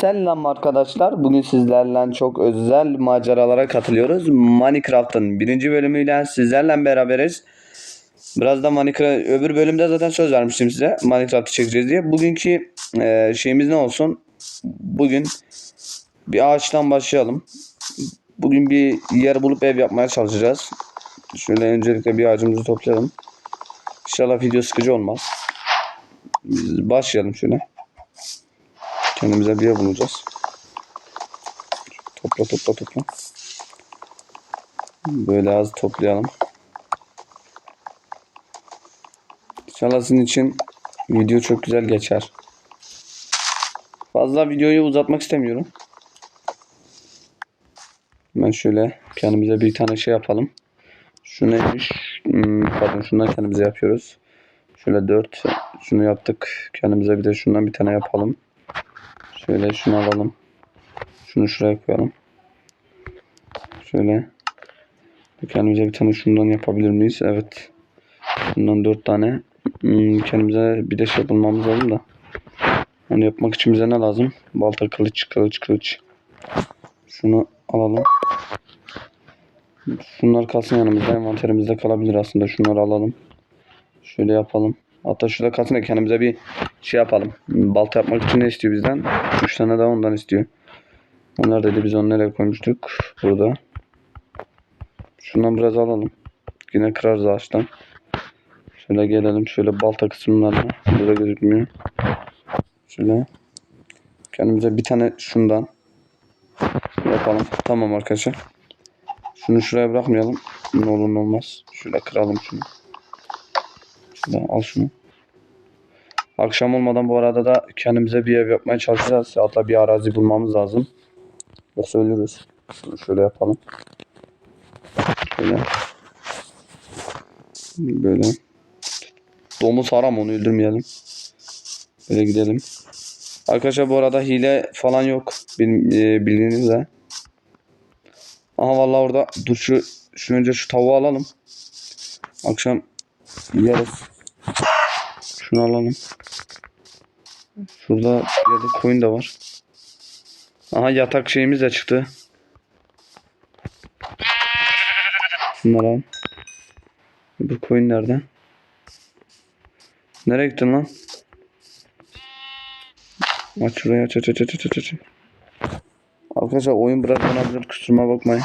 Selam arkadaşlar. Bugün sizlerle çok özel maceralara katılıyoruz. Minecraft'ın birinci bölümüyle sizlerle beraberiz. Biraz da Minecraft öbür bölümde zaten söz vermiştim size Minecraft'ı çekeceğiz diye. Bugünkü e, şeyimiz ne olsun? Bugün bir ağaçtan başlayalım. Bugün bir yer bulup ev yapmaya çalışacağız. Şöyle öncelikle bir ağacımızı toplayalım. İnşallah video sıkıcı olmaz. Biz başlayalım şöyle. Kendimize bir yer bulacağız. Topla topla topla. Böyle az toplayalım. İnşallah sizin için video çok güzel geçer. Fazla videoyu uzatmak istemiyorum. Ben şöyle kendimize bir tane şey yapalım. Şu neymiş? Hmm, pardon şundan kendimize yapıyoruz. Şöyle 4 şunu yaptık. Kendimize bir de şundan bir tane yapalım. Şöyle şunu alalım. Şunu şuraya koyalım. Şöyle. Kendimize bir tane şundan yapabilir miyiz? Evet. Bundan 4 tane. Hmm, kendimize bir de şey bulmamız lazım da. Onu yapmak için bize ne lazım? Balta, kılıç, kılıç, kılıç. Şunu alalım. Şunlar kalsın yanımızda. Envanterimizde kalabilir aslında. Şunları alalım. Şöyle yapalım. Hatta şurada kalsın da kendimize bir şey yapalım. Balta yapmak için ne istiyor bizden? 3 tane daha ondan istiyor. Onlar dedi biz onu nereye koymuştuk? Burada. Şundan biraz alalım. Yine kırarız ağaçtan. Şöyle gelelim. Şöyle balta kısımlarına. Burada gözükmüyor. Şöyle. Kendimize bir tane şundan yapalım. Tamam arkadaşlar. Şunu şuraya bırakmayalım. Ne olur ne olmaz. Şöyle kıralım şunu. Şöyle al şunu. Akşam olmadan bu arada da kendimize bir ev yapmaya çalışacağız. Hatta bir arazi bulmamız lazım. Yoksa ölürüz. Şunu şöyle yapalım. Şöyle. Böyle. Domuz haram onu öldürmeyelim. Böyle gidelim. Arkadaşlar bu arada hile falan yok. E, bildiğiniz de. Aha vallahi orada dur şu şu önce şu tavuğu alalım. Akşam yeriz. Şunu alalım. Şurada bir yerde koyun da var. Aha yatak şeyimiz de çıktı. Şunları al. Bu koyun nerede? Nereye gittin lan? Aç şurayı aç aç aç aç aç aç. Arkadaşlar oyun biraz donabilir kusuruma bakmayın.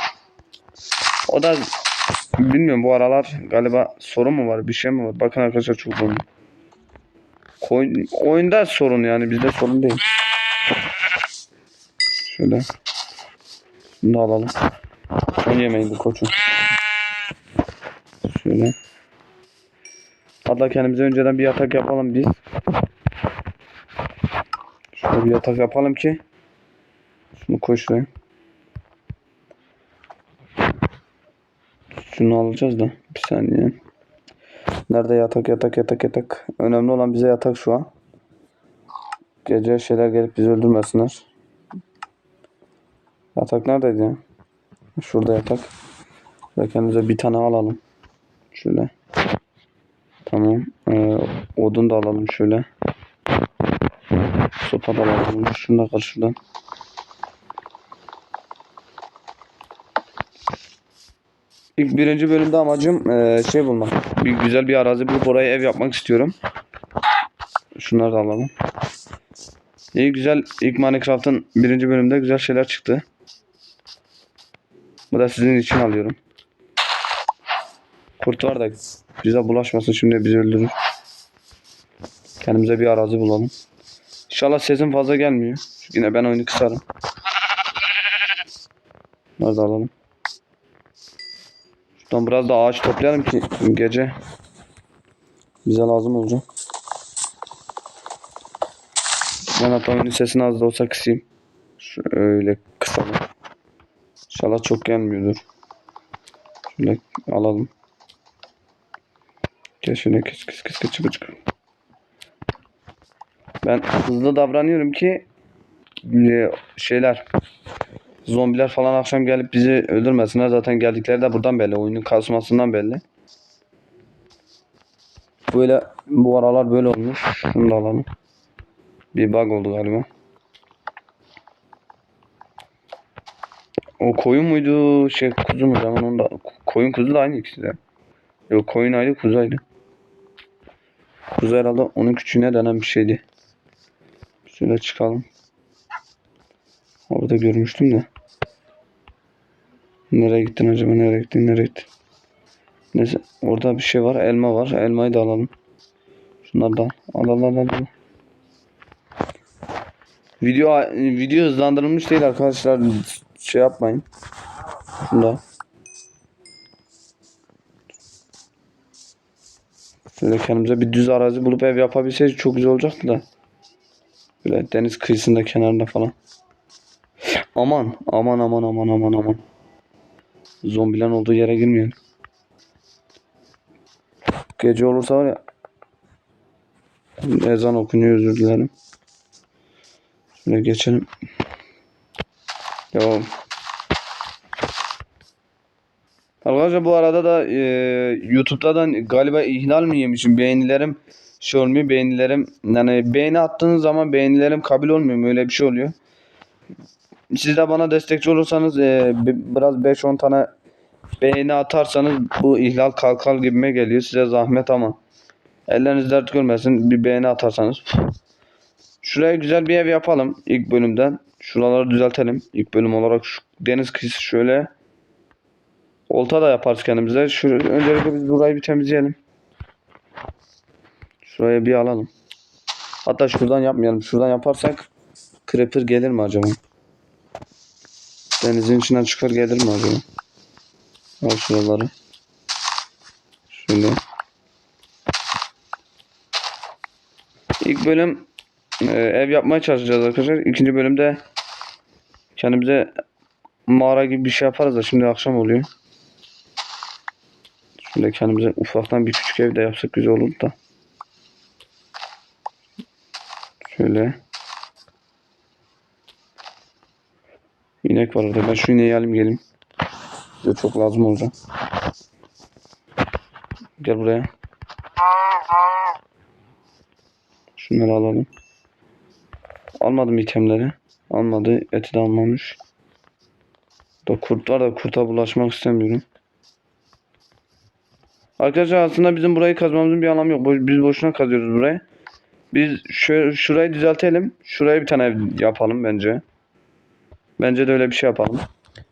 O da bilmiyorum bu aralar galiba sorun mu var bir şey mi var? Bakın arkadaşlar çok dondu. Koyun, oyunda sorun yani bizde sorun değil. Şöyle. Bunu da alalım. Onu yemeyin bu koçum. Şöyle. Hatta kendimize önceden bir yatak yapalım biz. Şöyle bir yatak yapalım ki. Şunu koy. Şunu alacağız da. Bir saniye. Nerede yatak yatak yatak yatak. Önemli olan bize yatak şu an. Gece şeyler gelip bizi öldürmesinler. Yatak neredeydi ya? Şurada yatak. Ve kendimize bir tane alalım. Şöyle. Tamam. Ee, odun da alalım şöyle. Sopa da alalım. Şunu da kır şuradan. İlk birinci bölümde amacım eee, şey bulmak. Bir güzel bir arazi bulup oraya ev yapmak istiyorum. Şunları da alalım. İyi güzel. İlk Minecraft'ın birinci bölümde güzel şeyler çıktı. Bu da sizin için alıyorum. Kurt var da bize bulaşmasın şimdi bizi öldürür. Kendimize bir arazi bulalım. İnşallah sesim fazla gelmiyor. Çünkü yine ben oyunu kısarım. Da alalım. Şuradan biraz da ağaç toplayalım ki gece bize lazım olacak. Ben hatta oyunun sesini az da olsa kısayım. Şöyle kısalım. İnşallah çok gelmiyordur. Şöyle alalım. Gel şöyle kıs kıs kıs kıs çık çık. Ben hızlı davranıyorum ki e, şeyler zombiler falan akşam gelip bizi öldürmesinler. Zaten geldikleri de buradan belli. Oyunun kasmasından belli. Böyle bu aralar böyle olmuş. Şunu da alalım. Bir bug oldu galiba. O koyun muydu? Şey kuzu mu? Zaman onda. Koyun kuzu da aynı ikisi de. Yok koyun ayrı kuzu ayrı. Kuzu herhalde onun küçüğüne denen bir şeydi. Şöyle çıkalım. Orada görmüştüm de. Nereye gittin acaba? Nereye gittin? Nereye gittin? Neyse orada bir şey var. Elma var. Elmayı da alalım. Şunları da al. Al al al. Video video hızlandırılmış değil arkadaşlar. Şey yapmayın. Şunda. Şöyle kendimize bir düz arazi bulup ev yapabilseydik çok güzel olacaktı da. Böyle deniz kıyısında kenarında falan. Aman aman aman aman aman aman. Zombilerin olduğu yere girmeyelim. Gece olursa var ya. Ezan okunuyor özür dilerim. Şöyle geçelim. Devam. Arkadaşlar bu arada da e, YouTube'dan galiba ihlal mi yemişim? Beğenilerim şey olmuyor. Beğenilerim yani beğeni attığınız zaman beğenilerim kabul olmuyor mu? Öyle bir şey oluyor. Siz de bana destekçi olursanız e, bi- biraz 5-10 tane beğeni atarsanız bu ihlal kalkar gibime geliyor. Size zahmet ama. Elleriniz dert görmesin. Bir beğeni atarsanız. Şuraya güzel bir ev yapalım ilk bölümden. Şuraları düzeltelim. İlk bölüm olarak şu deniz kıyısı şöyle. Olta da yaparız kendimize. Şu, öncelikle biz burayı bir temizleyelim. Şuraya bir alalım. Hatta şuradan yapmayalım. Şuradan yaparsak creeper gelir mi acaba? Denizin içinden çıkar gelir mi acaba? Al şuraları. Şöyle. İlk bölüm e, ev yapmaya çalışacağız arkadaşlar. İkinci bölümde kendimize mağara gibi bir şey yaparız da şimdi akşam oluyor. Şöyle kendimize ufaktan bir küçük ev de yapsak güzel olur da. Şöyle. İnek var orada. Ben şu ineği alayım geleyim. Bize çok lazım olacak. Gel buraya. Şunları alalım. Almadım itemleri. Almadı. Eti de almamış. Da kurt var da kurta bulaşmak istemiyorum. Arkadaşlar aslında bizim burayı kazmamızın bir anlamı yok. Biz boşuna kazıyoruz burayı. Biz şu, şurayı düzeltelim. Şuraya bir tane yapalım bence. Bence de öyle bir şey yapalım.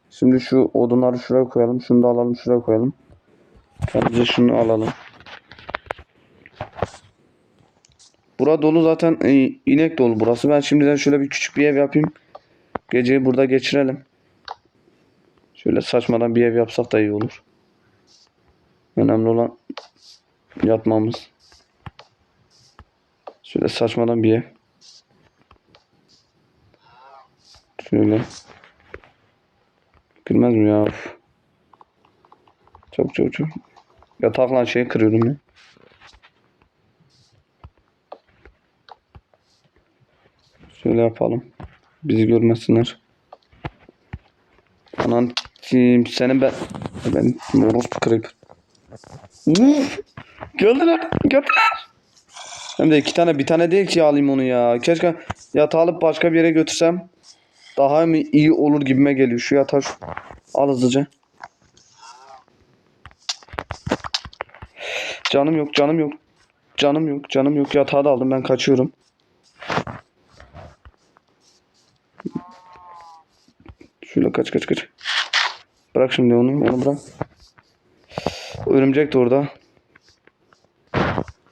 Şimdi şu odunları şuraya koyalım. Şunu da alalım şuraya koyalım. Kendimize şunu alalım. Bura dolu zaten e, inek dolu burası. Ben şimdiden şöyle bir küçük bir ev yapayım. Geceyi burada geçirelim. Şöyle saçmadan bir ev yapsak da iyi olur. Önemli olan yatmamız. Şöyle saçmadan bir ev. Şöyle. Girmez mi ya? Of. Çok çok çok. Yatakla şey kırıyorum ya. Şöyle yapalım. Bizi görmesinler. Anan kim senin ben ben orospu kırıp. Uf! Geldiler. Geldiler. Hem de iki tane bir tane değil ki alayım onu ya. Keşke yatağı alıp başka bir yere götürsem daha mı iyi olur gibime geliyor. Şu yatağı şu- al hızlıca. Canım yok, canım yok. Canım yok, canım yok. Yatağı da aldım ben kaçıyorum. Şöyle kaç kaç kaç. Bırak şimdi onu, onu bırak. Örümcek de orada.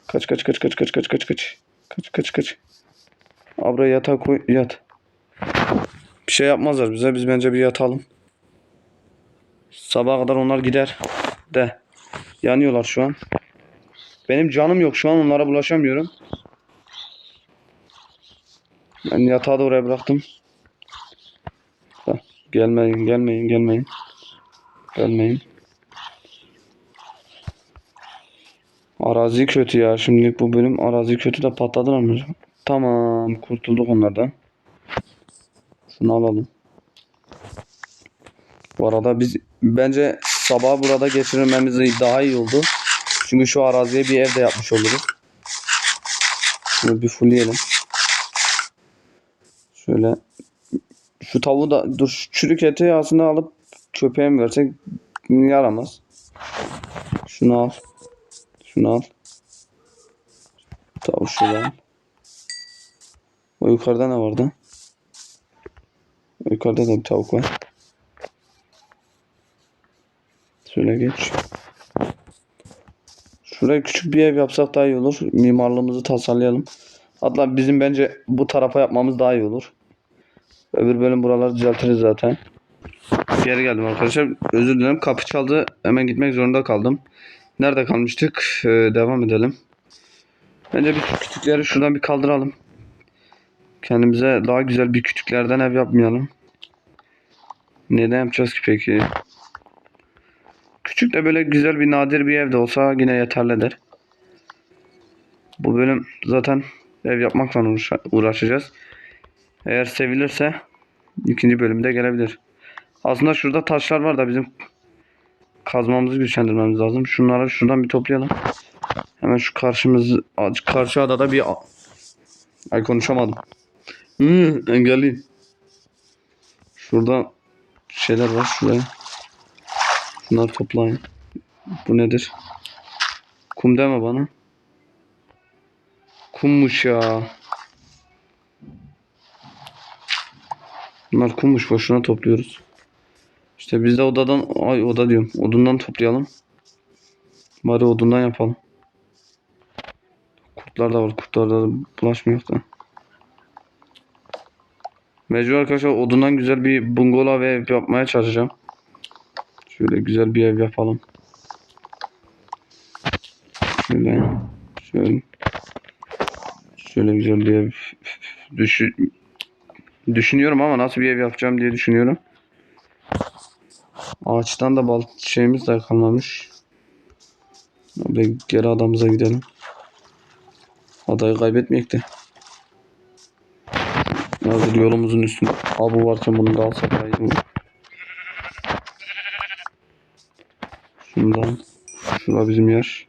Kaç kaç kaç kaç kaç kaç kaç kaç. Kaç kaç kaç. Abra yatağa koy yat. Şey yapmazlar bize. Biz bence bir yatalım. Sabaha kadar onlar gider. De. Yanıyorlar şu an. Benim canım yok şu an onlara bulaşamıyorum. Ben yatağı da oraya bıraktım. Gelmeyin gelmeyin gelmeyin. Gelmeyin. Arazi kötü ya. Şimdilik bu bölüm arazi kötü de patladılar mı? Tamam. Kurtulduk onlardan. Şunu alalım. Bu arada biz bence sabah burada geçirmemiz daha iyi oldu. Çünkü şu araziye bir ev de yapmış oluruz. Şunu bir fullleyelim. Şöyle Şu tavuğu da dur çürük eti aslında alıp köpeğe mi versek yaramaz. Şunu al. Şunu al. Tavuk şuradan. O yukarıda ne vardı? Yukarıda da bir tavuk var. Şöyle geç. Şuraya küçük bir ev yapsak daha iyi olur. Mimarlığımızı tasarlayalım. Hatta bizim bence bu tarafa yapmamız daha iyi olur. Öbür bölüm buraları düzeltiriz zaten. Yere geldim arkadaşlar. Özür dilerim. Kapı çaldı. Hemen gitmek zorunda kaldım. Nerede kalmıştık? Ee, devam edelim. Bence bir kütükleri şuradan bir kaldıralım. Kendimize daha güzel bir kütüklerden ev yapmayalım. Neden yapacağız ki peki? Küçük de böyle güzel bir nadir bir ev de olsa yine yeterlidir. Bu bölüm zaten ev yapmakla uğraş- uğraşacağız. Eğer sevilirse ikinci bölümde gelebilir. Aslında şurada taşlar var da bizim kazmamızı güçlendirmemiz lazım. Şunları şuradan bir toplayalım. Hemen şu karşımız karşı adada bir ay konuşamadım. Hı, engelliyim. Şurada şeyler var şuraya. Bunları toplayın. Bu nedir? Kum deme bana. Kummuş ya. Bunlar kummuş boşuna topluyoruz. İşte biz de odadan ay oda diyorum. Odundan toplayalım. Bari odundan yapalım. Kurtlar da var. Kurtlar da bulaşmıyor da. Mecbur arkadaşlar odundan güzel bir bungalov ev yapmaya çalışacağım. Şöyle güzel bir ev yapalım. Şöyle. Şöyle. Şöyle güzel bir ev. Düşün, düşünüyorum ama nasıl bir ev yapacağım diye düşünüyorum. Ağaçtan da bal şeyimiz de kalmamış. Abi geri adamıza gidelim. Adayı kaybetmeyek de. Hazır yolumuzun üstünde. Abi varken bunu da olur. Şundan. Şura bizim yer.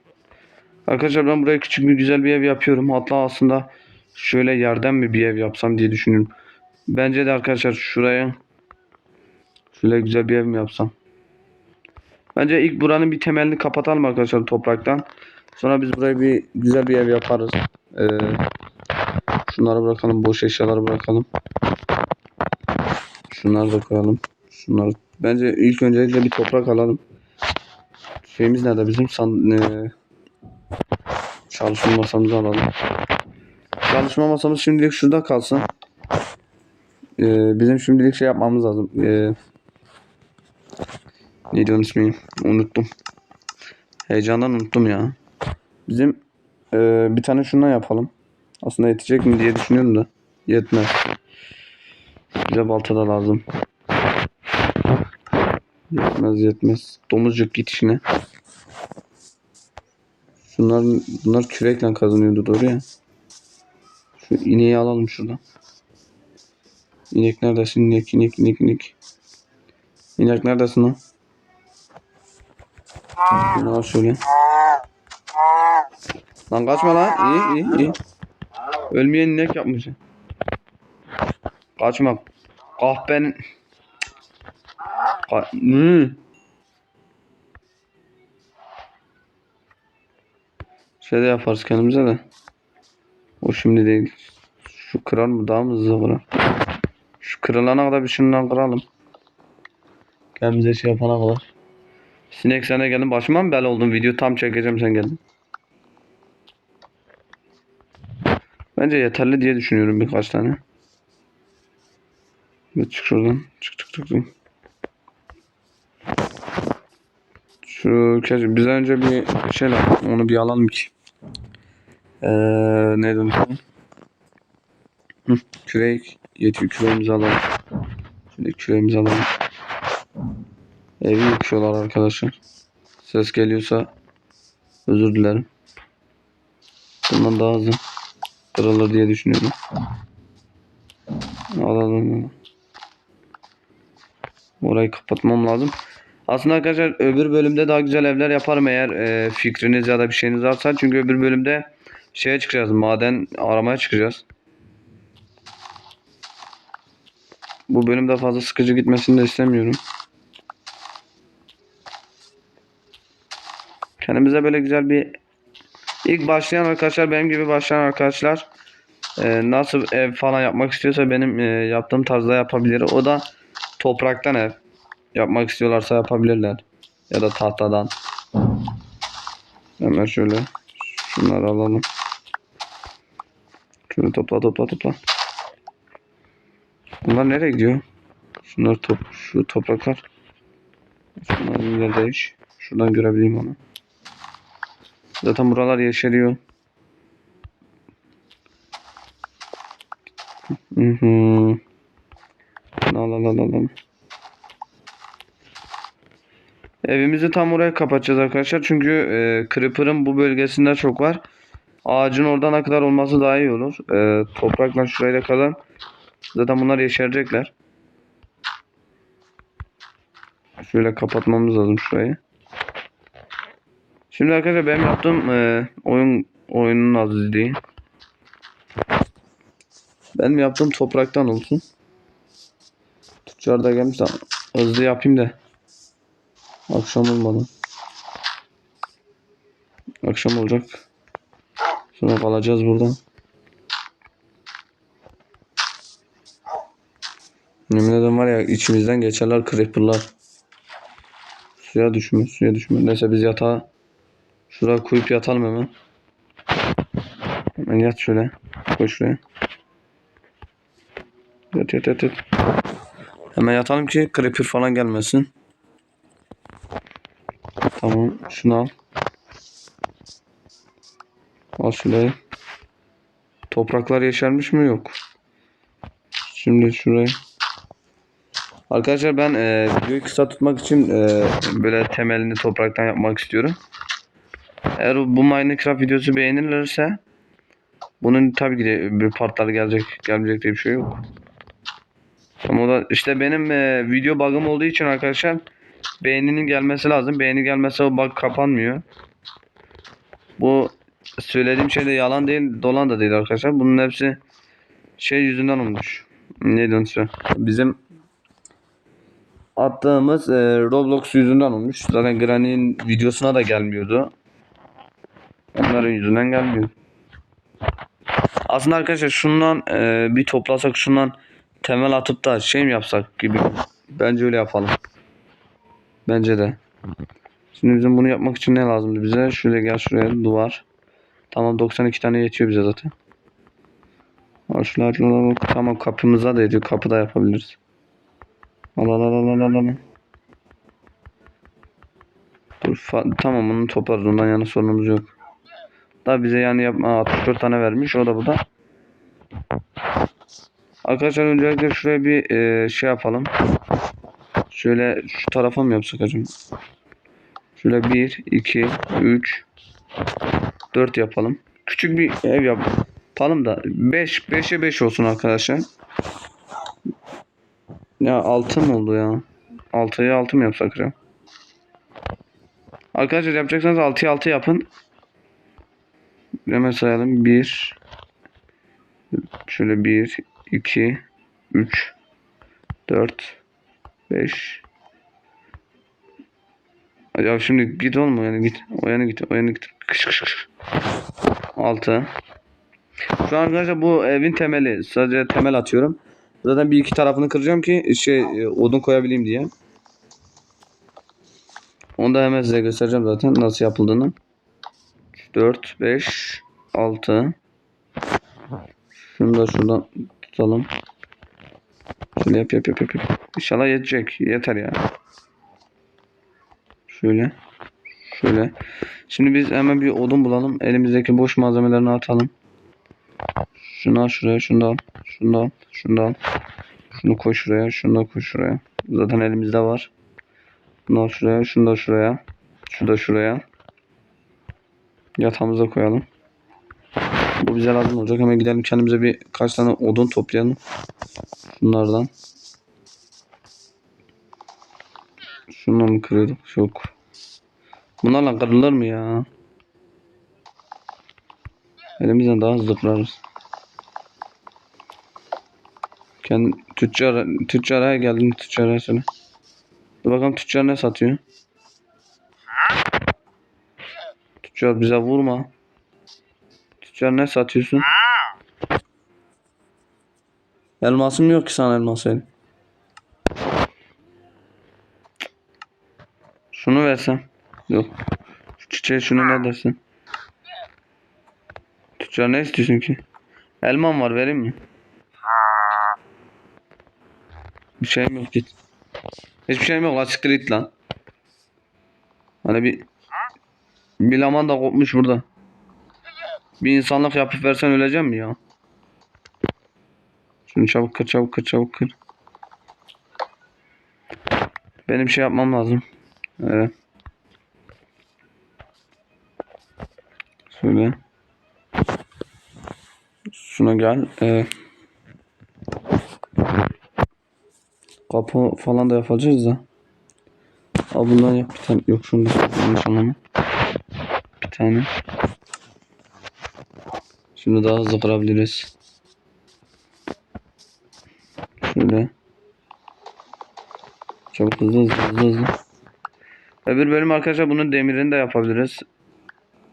Arkadaşlar ben buraya küçük bir güzel bir ev yapıyorum. Hatta aslında şöyle yerden mi bir ev yapsam diye düşünüyorum. Bence de arkadaşlar şuraya şöyle güzel bir ev mi yapsam. Bence ilk buranın bir temelini kapatalım arkadaşlar topraktan. Sonra biz buraya bir güzel bir ev yaparız. Ee, şunları bırakalım. Boş eşyaları bırakalım. Şunları da koyalım. Şunları. Bence ilk öncelikle bir toprak alalım. Şeyimiz nerede bizim? San, ee, çalışma masamızı alalım. Çalışma masamız şimdilik şurada kalsın. Ee, bizim şimdilik şey yapmamız lazım. Ee, neydi onun ismi? Unuttum. Heyecandan unuttum ya. Bizim ee, bir tane şundan yapalım. Aslında yetecek mi diye düşünüyorum da. Yetmez. Bize balta da lazım. Yetmez yetmez. Domuzcuk git işine. Şunlar, bunlar kürekle kazanıyordu doğru ya. Şu ineği alalım şuradan. İnek neredesin? İnek, inek, inek, inek. İnek neredesin lan? Şunu al şöyle. Lan kaçma lan. İyi, iyi, iyi. Ölmeyen inek yapmış. Kaçma. Kahpenin. Ka hmm. Şey de yaparız kendimize de. O şimdi değil. Şu kırar mı? Daha mı hızlı kırar? Şu kırılana kadar bir şundan kıralım. Kendimize şey yapana kadar. Sinek sen de geldin. Başıma mı bel oldun? Video tam çekeceğim sen geldin. Bence yeterli diye düşünüyorum birkaç tane. Evet çık şuradan. Çık çık çık. çık. Şu keşke bizden önce bir şey lazım. Onu bir alalım ki. Ee, neydi unuttum? Hı, kürek. Yetiyor küreğimizi alalım. Şimdi küreğimizi alalım. Evi yıkıyorlar arkadaşlar. Ses geliyorsa özür dilerim. Bundan daha hızlı kırılır diye düşünüyorum. Alalım. Orayı kapatmam lazım. Aslında arkadaşlar öbür bölümde daha güzel evler yaparım eğer e, fikriniz ya da bir şeyiniz varsa. Çünkü öbür bölümde şeye çıkacağız. Maden aramaya çıkacağız. Bu bölümde fazla sıkıcı gitmesini de istemiyorum. Kendimize böyle güzel bir ilk başlayan arkadaşlar benim gibi başlayan arkadaşlar e, nasıl ev falan yapmak istiyorsa benim e, yaptığım tarzda yapabilir. O da topraktan ev yapmak istiyorlarsa yapabilirler. Ya da tahtadan. Hemen şöyle şunları alalım. Şunu topla topla topla. Bunlar nereye gidiyor? Şunlar top, şu topraklar. Şunlar yine değiş. Şuradan görebileyim onu. Zaten buralar yeşeriyor. Hı hı. Al al al al. Evimizi tam oraya kapatacağız arkadaşlar. Çünkü e, Creeper'ın bu bölgesinde çok var. Ağacın oradan kadar olması daha iyi olur. E, toprakla şuraya kadar. Zaten bunlar yeşerecekler. Şöyle kapatmamız lazım şurayı. Şimdi arkadaşlar benim yaptığım e, oyun oyunun azizliği. Benim yaptığım topraktan olsun. Tüccar da gelmiş hızlı yapayım da. Akşam olmadı. Akşam olacak. Sonra kalacağız burada. Yemin ederim var ya içimizden geçerler creeper'lar. Suya düşme, suya düşme. Neyse biz yatağa şuraya koyup yatalım hemen. Hemen yat şöyle. Koy şuraya. Yat yat yat yat. Hemen yatalım ki creeper falan gelmesin. Tamam şunu al. Al şurayı. Topraklar yeşermiş mi? Yok. Şimdi şurayı. Arkadaşlar ben e, videoyu kısa tutmak için e, böyle temelini topraktan yapmak istiyorum. Eğer bu Minecraft videosu beğenilirse bunun tabii ki de bir partlar gelecek gelmeyecek diye bir şey yok. Ama da işte benim e, video bug'ım olduğu için arkadaşlar beğeninin gelmesi lazım. Beğeni gelmezse o bug kapanmıyor. Bu söylediğim şey de yalan değil, dolan da değil arkadaşlar. Bunun hepsi şey yüzünden olmuş. Ne diyorsun Bizim attığımız e, Roblox yüzünden olmuş. Zaten Granny'nin videosuna da gelmiyordu. Onların yüzünden gelmiyor. Aslında arkadaşlar şundan e, bir toplasak şundan temel atıp da şey mi yapsak gibi. Bence öyle yapalım. Bence de. Şimdi bizim bunu yapmak için ne lazımdı bize? Şöyle gel şuraya duvar. Tamam 92 tane yetiyor bize zaten. Al şunları tamam kapımıza da ediyor. Kapı da yapabiliriz. Al al al al al al. Dur tamam bunu toplarız. Ondan yana sorunumuz yok. Da bize yani yapma 64 tane vermiş. O da bu da. Arkadaşlar öncelikle şuraya bir e, şey yapalım. Şöyle şu tarafa mı yapsak acaba? Şöyle 1, 2, 3, 4 yapalım. Küçük bir ev yapalım da 5, 5'e 5 olsun arkadaşlar. Ya 6 mı oldu ya? 6'ya 6 mı yapsak acaba? Arkadaşlar yapacaksanız 6'ya 6 yapın. Hemen sayalım. 1 Şöyle 1 2 3 4 5 Ya şimdi git olma yani git. O yana git. O yana git. Kış kış kış. 6 Şu an arkadaşlar bu evin temeli. Sadece temel atıyorum. Zaten bir iki tarafını kıracağım ki şey e, odun koyabileyim diye. Onu da hemen size göstereceğim zaten nasıl yapıldığını. 4 5 6 Şunu da şuradan tutalım. Şöyle yap yap yap yap. İnşallah yetecek. Yeter ya. Şöyle. Şöyle. Şimdi biz hemen bir odun bulalım. Elimizdeki boş malzemelerini atalım. Şunu al şuraya. Şunu da al. Şunu da koy şuraya. Şunu da koy şuraya. Zaten elimizde var. Bunu al şuraya. Şunu da şuraya. Şu da şuraya. Yatağımıza koyalım. Bu bize lazım olacak. Hemen gidelim kendimize bir kaç tane odun toplayalım. Şunlardan. Şundan mı kırıyorduk? Yok. Bunlarla kırılır mı ya? Elimizden daha hızlı kırarız. Kendi tüccar tüccara geldin tüccara söyle. Dur bakalım tüccar ne satıyor? Tüccar bize vurma. Tüccar ne satıyorsun? Elmasım yok ki sana elmas el. Şunu versem. Yok. Şu çiçeğe şunu ne dersin? Tüccar ne istiyorsun ki? Elmam var vereyim mi? Bir şeyim yok git. Hiçbir şeyim yok lan siktir lan. Hani bir bir laman da kopmuş burada. Bir insanlık yapıp versen öleceğim mi ya? Şunu çabuk kır çabuk kır çabuk kır. Benim şey yapmam lazım. Evet. Şöyle. Şuna gel. Ee, kapı falan da yapacağız da. Al bundan yap bir tane. Yok şunu da yanlış anlama. Tane. Şimdi daha hızlı kırabiliriz. Şöyle. Çok hızlı hızlı hızlı hızlı. Öbür bölüm arkadaşlar bunun demirini de yapabiliriz.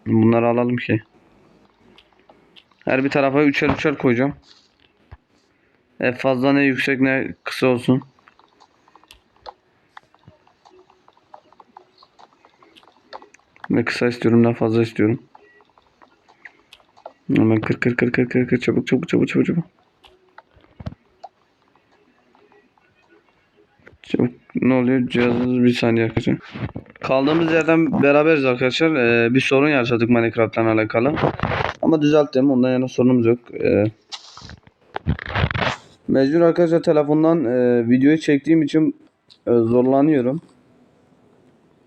Bunları alalım ki. Her bir tarafa üçer üçer koyacağım. E fazla ne yüksek ne kısa olsun. Ne kısa istiyorum ne fazla istiyorum. Hemen kır kır kır kır kır kır çabuk çabuk çabuk çabuk çabuk. Çabuk ne oluyor cihazımız bir saniye arkadaşlar. Kaldığımız yerden beraberiz arkadaşlar. Ee, bir sorun yaşadık Minecraft'tan alakalı. Ama düzelttim. Ondan yana sorunumuz yok. Ee, mecbur arkadaşlar telefondan e, videoyu çektiğim için e, zorlanıyorum.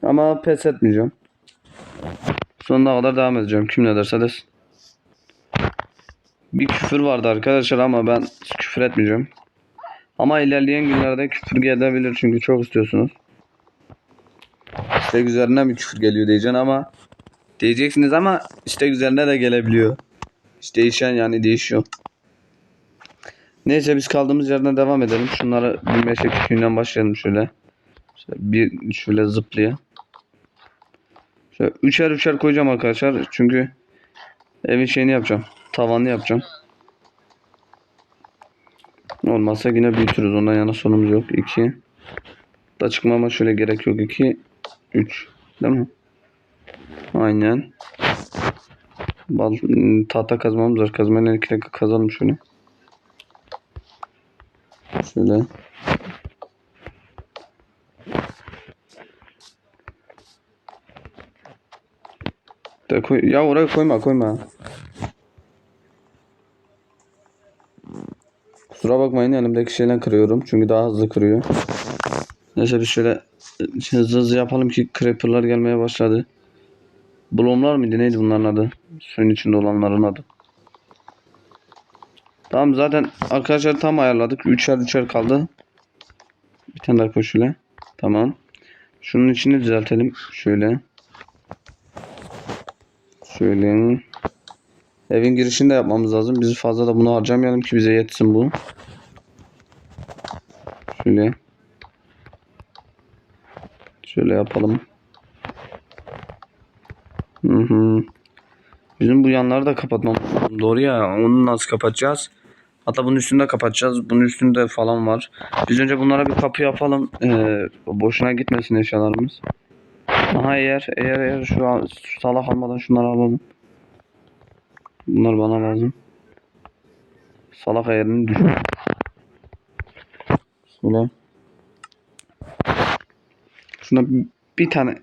Ama pes etmeyeceğim. Sonuna kadar devam edeceğim. Kim ne derse desin. Bir küfür vardı arkadaşlar ama ben küfür etmeyeceğim. Ama ilerleyen günlerde küfür gelebilir çünkü çok istiyorsunuz. İstek üzerine bir küfür geliyor diyeceksin ama diyeceksiniz ama istek üzerine de gelebiliyor. İşte değişen yani değişiyor. Neyse biz kaldığımız yerden devam edelim. Şunları bir meşe küçüğünden başlayalım şöyle. şöyle bir şöyle zıplaya. Şöyle üçer üçer koyacağım arkadaşlar. Çünkü evin şeyini yapacağım. Tavanını yapacağım. Olmazsa yine büyütürüz. Ondan yana sonumuz yok. 2. Da çıkmama şöyle gerek yok. 2. 3. Değil mi? Aynen. Bal, tahta kazmamız var. Kazmayla iki dakika kazalım şöyle. Şöyle. De koy ya oraya koyma koyma. Kusura bakmayın elimdeki şeyle kırıyorum. Çünkü daha hızlı kırıyor. Neyse biz şöyle hızlı hızlı yapalım ki creeper'lar gelmeye başladı. Blomlar mıydı neydi bunların adı? Suyun içinde olanların adı. Tamam zaten arkadaşlar tam ayarladık. Üçer üçer kaldı. Bir tane daha koy. Tamam. Şunun içini düzeltelim. Şöyle. Şöyle. Evin girişini de yapmamız lazım. Biz fazla da bunu harcamayalım ki bize yetsin bu. Şöyle. Şöyle yapalım. Hı hı. Bizim bu yanları da kapatmamız lazım. Doğru ya. Onu nasıl kapatacağız? Hatta bunun üstünde kapatacağız. Bunun üstünde falan var. Biz önce bunlara bir kapı yapalım. Ee, boşuna gitmesin eşyalarımız. Aha eğer eğer eğer şu, an, şu salak almadan şunları alalım. Bunlar bana lazım. Salak ayarını düşün. Şöyle. Şuna bir- tane.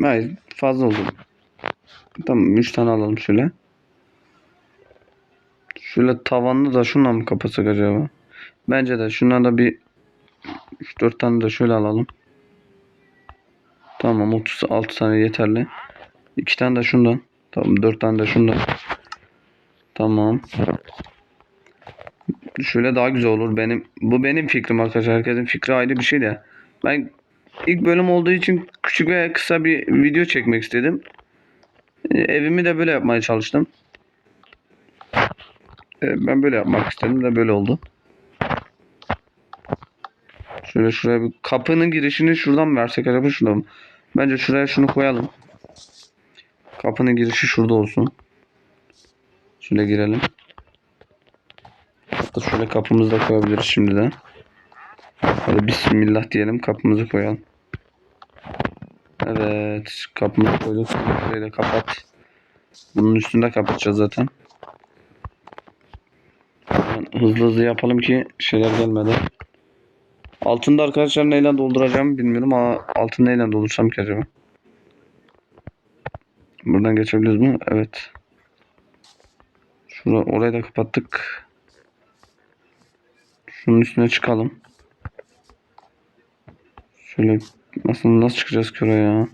Hayır fazla oldu. Tamam 3 tane alalım şöyle. Şöyle tavanını da şunla mı kapatsak acaba? Bence de şundan da bir 3-4 tane de şöyle alalım. Tamam 36 tane yeterli. 2 tane de şundan. Tamam 4 tane de şundan. Tamam. Şöyle daha güzel olur. Benim bu benim fikrim arkadaşlar. Herkesin fikri ayrı bir şey de. Ben ilk bölüm olduğu için küçük ve kısa bir video çekmek istedim. Ee, Evimi de böyle yapmaya çalıştım. Ee, Ben böyle yapmak istedim de böyle oldu. Şöyle şuraya bir kapının girişini şuradan versek acaba şuradan mı? Bence şuraya şunu koyalım. Kapının girişi şurada olsun. Şöyle girelim. Hatta şöyle kapımızı da koyabiliriz şimdiden. Hadi bismillah diyelim kapımızı koyalım. Evet kapımızı koyduk. Şurayı da kapat. Bunun üstünde kapatacağız zaten. Hemen Hızlı hızlı yapalım ki şeyler gelmeden. Altında arkadaşlar neyle dolduracağım bilmiyorum ama altını neyle doldursam ki acaba? Buradan geçebiliriz mi? Evet. Şura, orayı da kapattık. Şunun üstüne çıkalım. Şöyle nasıl nasıl çıkacağız ki oraya ya?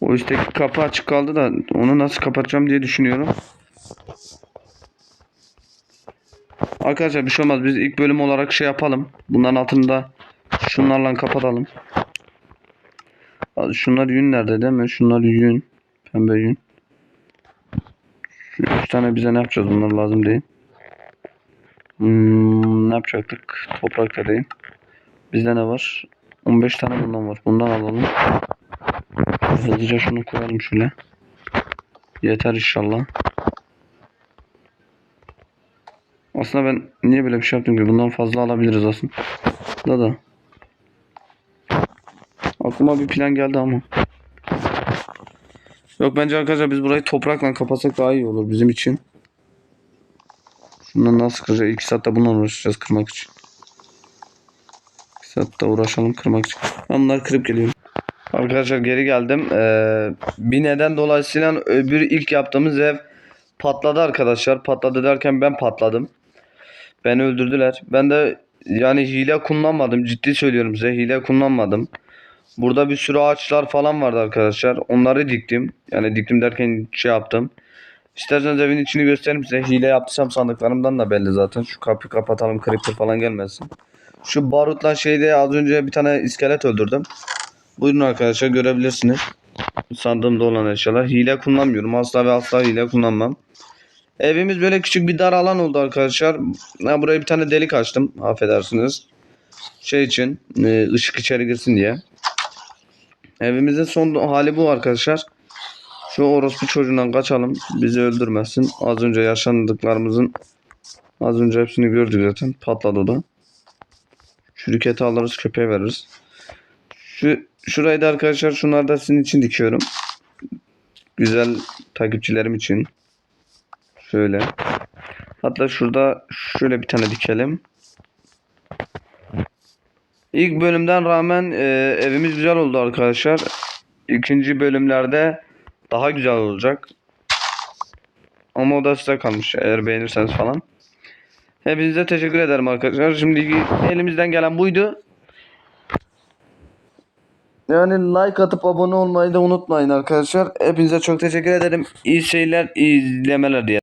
O üstteki kapı açık kaldı da onu nasıl kapatacağım diye düşünüyorum. Arkadaşlar bir şey olmaz. Biz ilk bölüm olarak şey yapalım. Bunların altında şunlarla kapatalım. Şunlar yün nerede değil mi? Şunlar yün. Pembe yün. Şu üç tane bize ne yapacağız? Bunlar lazım değil. Hmm, ne yapacaktık? Toprak değil. Bizde ne var? 15 tane bundan var. Bundan alalım. Hızlıca şunu koyalım şöyle. Yeter inşallah. Aslında ben niye böyle bir şey yaptım ki? Bundan fazla alabiliriz aslında. Da da. Aklıma bir plan geldi ama. Yok bence arkadaşlar biz burayı toprakla kapatsak daha iyi olur bizim için. Şundan nasıl kıracağız? 2 saatte bununla uğraşacağız kırmak için. 2 saatte uğraşalım kırmak için. Ben bunları kırıp geliyorum. Arkadaşlar geri geldim. Ee, bir neden dolayısıyla öbür ilk yaptığımız ev patladı arkadaşlar. Patladı derken ben patladım. Beni öldürdüler. Ben de yani hile kullanmadım. Ciddi söylüyorum size. Hile kullanmadım. Burada bir sürü ağaçlar falan vardı arkadaşlar. Onları diktim. Yani diktim derken şey yaptım. İsterseniz evin içini göstereyim size. Hile yaptıysam sandıklarımdan da belli zaten. Şu kapıyı kapatalım. Creeper falan gelmesin. Şu barutla şeyde az önce bir tane iskelet öldürdüm. Buyurun arkadaşlar görebilirsiniz. Sandığımda olan eşyalar. Hile kullanmıyorum. Asla ve asla hile kullanmam. Evimiz böyle küçük bir dar alan oldu arkadaşlar. Ben buraya bir tane delik açtım. Affedersiniz. Şey için e, ışık içeri girsin diye. Evimizin son hali bu arkadaşlar. Şu orospu çocuğundan kaçalım. Bizi öldürmesin. Az önce yaşandıklarımızın az önce hepsini gördük zaten. Patladı o da. Çürük eti alırız köpeğe veririz. Şu şurayı da arkadaşlar şunları da sizin için dikiyorum. Güzel takipçilerim için. Şöyle. Hatta şurada şöyle bir tane dikelim. İlk bölümden rağmen e, evimiz güzel oldu arkadaşlar. İkinci bölümlerde daha güzel olacak. Ama o da size kalmış eğer beğenirseniz falan. Hepinize teşekkür ederim arkadaşlar. Şimdi elimizden gelen buydu. Yani like atıp abone olmayı da unutmayın arkadaşlar. Hepinize çok teşekkür ederim. İyi seyirler, iyi izlemeler diye.